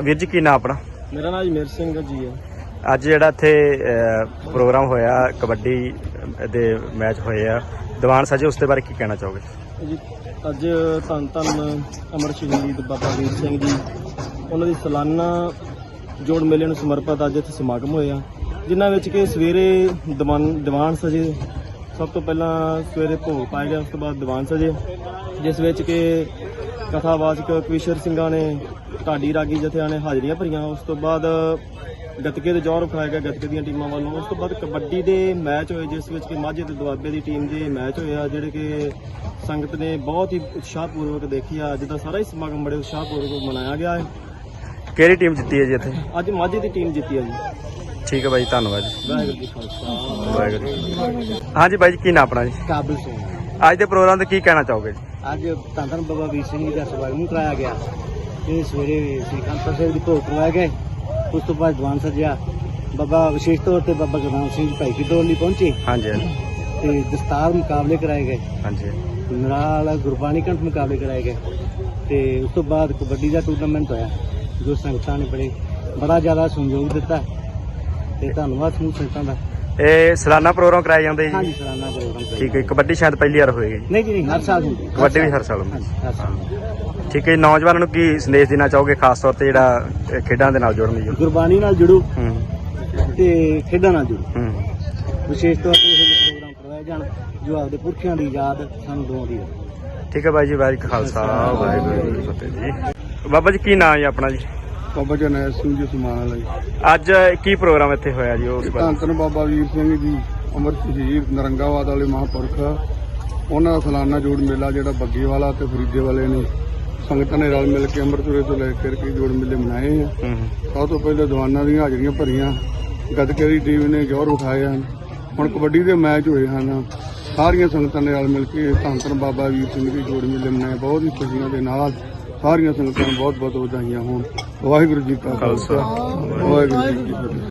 ਵੀਰ ਜੀ ਕੀ ਨਾਮ ਆਪਣਾ? ਮੇਰਾ ਨਾਮ ਜਮੇਰ ਸਿੰਘ ਜੀ। ਹੈ ਅੱਜ ਜਿਹੜਾ ਇੱਥੇ ਪ੍ਰੋਗਰਾਮ ਹੋਇਆ ਕਬੱਡੀ ਦੇ ਮੈਚ ਹੋਏ ਆ। ਦੀਵਾਨ ਸਜੇ ਉਸ ਦੇ ਬਾਰੇ ਕੀ ਕਹਿਣਾ ਚਾਹੋਗੇ? ਜੀ ਅੱਜ ਧੰਨ ਧੰਨ ਅਮਰ ਸ਼ਹੀਦ ਬਾਬਾ ਵੀਰ ਸਿੰਘ ਜੀ। ਉਹਨਾਂ ਦੀ ਸਾਲਾਨਾ ਜੋੜ ਮੇਲੇ ਨੂੰ ਸਮਰਪਿਤ ਅੱਜ ਇੱਥੇ ਸਮਾਗਮ ਹੋਇਆ। ਜਿਨ੍ਹਾਂ ਵਿੱਚ ਕਿ ਸਵੇਰੇ ਦੀਵਾਨ ਦੀਵਾਨ ਸਜੇ ਸਭ ਤੋਂ ਪਹਿਲਾਂ ਸਵੇਰੇ ਭੋਗ ਪਾਇਆ ਗਿਆ ਉਸ ਤੋਂ ਬਾਅਦ ਦੀਵਾਨ ਸਜੇ ਜਿਸ ਵਿੱਚ ਕਿ ਕਥਾਵਾਚਕ ਕਵੀਸ਼ਰ ਸਿੰਘਾਂ ਨੇ ਢਾਡੀ ਰਾਗੀ ਜਥਿਆਂ ਨੇ ਹਾਜ਼ਰੀਆਂ ਭਰੀਆਂ। ਉਸ ਤੋਂ ਬਾਅਦ ਗੱਤਕੇ ਦੇ ਜੌਹਰ ਵਿਖਾਇਆ ਗਿਆ ਗੱਤਕੇ ਦੀਆਂ ਟੀਮਾਂ ਵੱਲੋਂ। ਉਸ ਤੋਂ ਬਾਅਦ ਕਬੱਡੀ ਦੇ ਮੈਚ ਹੋਏ ਜਿਸ ਵਿੱਚ ਕਿ ਮਾਝੇ ਤੇ ਦੁਆਬੇ ਦੀ ਟੀਮ ਦੇ ਮੈਚ ਹੋਏ ਆ ਜਿਹੜੇ ਕਿ ਸੰਗਤ ਨੇ ਬਹੁਤ ਹੀ ਉਤਸ਼ਾਹਪੂਰਵਕ ਦੇਖੀ ਆ। ਅੱਜ ਦਾ ਸਾਰਾ ਹੀ ਸਮਾਗਮ ਬੜੇ ਉਤਸ਼ਾਹਪੂਰਵਕ ਮਨਾਇਆ ਗਿਆ ਹੈ। ਕਿਹੜੀ ਟੀਮ ਜਿੱਤੀ ਹੈ ਜੀ ਇੱਥੇ? ਅੱਜ ਮਾਝੇ ਦੀ ਟੀਮ ਜਿੱਤੀ ਆ ਜੀ। ਠੀਕ ਹੈ ਬਾਈ ਧੰਨਵਾਦ ਜੀ। ਵਾਹਿਗੁਰੂ ਜੀ ਖਾਲਸਾ। ਵਾਹਿਗੁਰੂ। ਹਾਂਜੀ ਬਾਈ ਜੀ ਕੀ ਨਾਮ ਆਪਣਾ ਜੀ? ਕਾਬਲ ਸਿੰਘ। ਅੱਜ ਦੇ ਪ੍ਰੋਗਰਾਮ ਤੇ ਕੀ ਕਹਿਣਾ ਚਾਹੋਗੇ ਜੀ? ਅੱਜ ਧੰਨ ਧੰਨ ਬਾਬਾ ਵੀਰ ਸਿੰਘ ਜੀ ਦਾ ਸਮਾਗਮ ਕਰਾਇਆ ਗਿਆ। ਇਹ ਸਵੇਰੇ ਸ੍ਰੀ ਕਾਂਤਾ ਸਾਹਿਬ ਦੀ ਭੋਗ ਕਰਵਾਇਆ ਗਏ ਉਸ ਤੋਂ ਬਾਅਦ ਦੀਵਾਨ ਸਜਿਆ ਬਾਬਾ ਵਿਸ਼ੇਸ਼ ਤੌਰ ਤੇ ਬਾਬਾ ਗੁਰਨਾਮ ਸਿੰਘ ਜੀ ਭਾਈ ਕਿਦੋਰ ਲਈ ਪਹੁੰਚੇ। ਹਾਂਜੀ ਹਾਂਜੀ। ਤੇ ਦਸਤਾਰ ਮੁਕਾਬਲੇ ਕਰਾਏ ਗਏ। ਹਾਂਜੀ। ਨਾਲ ਗੁਰਬਾਣੀ ਕੰਠ ਮੁਕਾਬਲੇ ਕਰਾਏ ਗਏ। ਤੇ ਉਸ ਤੋਂ ਬਾਅਦ ਕਬੱਡੀ ਦਾ ਟੂਰਨਾਮੈਂਟ ਹੋਇਆ ਜੋ ਸੰਗਤਾਂ ਨੇ ਬੜੇ ਬੜਾ ਜ਼ਿਆਦਾ ਸਹਿਯੋਗ ਦਿੱਤਾ। ਤੇ ਧੰਨਵਾਦ ਸਮੂਹ ਸੰਗਤਾਂ ਦਾ। ਇਹ ਸਾਲਾਨਾ ਪ੍ਰੋਗਰਾਮ ਕਰਾਏ ਜਾਂਦੇ ਜੀ। ਹਾਂਜੀ ਸਲਾਨਾ ਪ੍ਰੋਗਰਾਮ ਕਰਾਇਆ। ਠੀਕ ਹੈ ਕਬੱਡੀ ਸ਼ਾਇਦ ਪਹਿਲੀ ਵਾਰ ਹੋਏਗੀ। ਨਹੀਂ ਜੀ ਨਹੀਂ ਹਰ ਸਾਲ ਹੁੰਦੀ ਕਬੱਡੀ ਵੀ ਹਰ ਸਾਲ ਹੁੰਦੀ ਹਾਂਜੀ, ਹਰ ਸਾਲ ਠੀਕ ਹੈ ਨੌਜਵਾਨਾਂ ਨੂੰ ਕੀ ਸੰਦੇਸ਼ ਦੇਣਾ ਚਾਹੋਗੇ ਖਾਸ ਤੌਰ ਤੇ ਜਿਹੜਾ ਖੇਡਾਂ ਦੇ ਨਾਲ ਜੁੜਨ ਦੀ ਗੁਰਬਾਣੀ ਨਾਲ ਜੁੜੋ ਤੇ ਖੇਡਾਂ ਨਾਲ ਜੁੜੋ। ਵਿਸ਼ੇਸ਼ ਤੌਰ ਤੇ ਇਹੋ ਪ੍ਰੋਗਰਾਮ ਕਰਵਾਏ ਜਾਣ ਜੋ ਆਪਦੇ ਪੁਰਖਿਆਂ ਦੀ ਯਾਦ ਸਾਨੂੰ ਦਿਵਾਉਂਦੀ ਹੈ ਠੀਕ ਹੈ ਬਾਈ ਜੀ ਵਾਹਿਗੁਰੂ ਖਾਲਸਾ ਵਾਹਿਗੁਰੂ ਜੀ ਫਤਿਹ ਜੀ। ਬਾਬਾ ਜੀ ਕੀ ਨਾਮ ਹੈ ਆਪਣਾ ਜੀ? ਬਾਬਾ ਜਰਨੈਲ ਸਿੰਘ ਜੀ ਸਮਾਨ ਵਾਲਾ ਅੱਜ ਕੀ ਪ੍ਰੋਗਰਾਮ ਇੱਥੇ ਹੋਇਆ ਜੀ ਉਸ ਬਾਰੇ ਧੰਨ ਧੰਨ ਬਾਬਾ ਵੀਰ ਸਿੰਘ ਜੀ ਅਮਰ ਸ਼ਹੀਦ ਨਰੰਗਾਵਾਦ ਵਾਲੇ ਮਹਾਂਪੁਰਖ। ਉਹਨਾਂ ਦਾ ਸਾਲਾਨਾ ਜੋੜ ਮੇਲਾ ਜਿਹੜਾ ਬੱਗੀ ਵਾਲਾ ਤੇ ਫਰੀਦੇ ਵਾਲੇ ਨੇ ਸੰਗਤਾਂ ਨੇ ਰਲ ਮਿਲ ਕੇ ਅੰਮ੍ਰਿਤਸਰ ਤੋਂ ਲੈ ਕੇ ਕੇ ਜੋੜ ਮੇਲੇ ਮਨਾਏ ਆ। ਸਭ ਤੋਂ ਪਹਿਲਾਂ ਜਵਾਨਾਂ ਦੀਆਂ ਹਾਜ਼ਰੀਆਂ ਭਰੀਆਂ। ਗੱਤਕੇ ਦੀ ਟੀਮ ਨੇ ਜੋਰ ਉਠਾਏ ਹਨ। ਹੁਣ ਕਬੱਡੀ ਦੇ ਮੈਚ ਹੋਏ ਹਨ। ਸਾਰੀਆਂ ਸੰਗਤਾਂ ਨੇ ਰਲ ਮਿਲ ਕੇ ਧੰਨ ਧੰਨ ਬਾਬਾ ਵੀਰ ਸਿੰਘ ਜੀ ਜੋੜ ਮੇਲੇ ਮਨਾਏ। ਬਹੁਤ ਹੀ ਖੁਸ਼ੀਆਂ ਦੇ ਨਾਲ ਸਾਰੀਆਂ ਸੰਗਤਾਂ ਨੂੰ ਬਹੁਤ ਬਹੁਤ ਵਧਾਈਆਂ ਹੋਣ। ਵਾਹਿਗੁਰੂ ਜੀ ਕਾ ਖਾਲਸਾ। ਵਾਹਿਗੁਰੂ ਜੀ ਕੀ ਫਤਿਹ।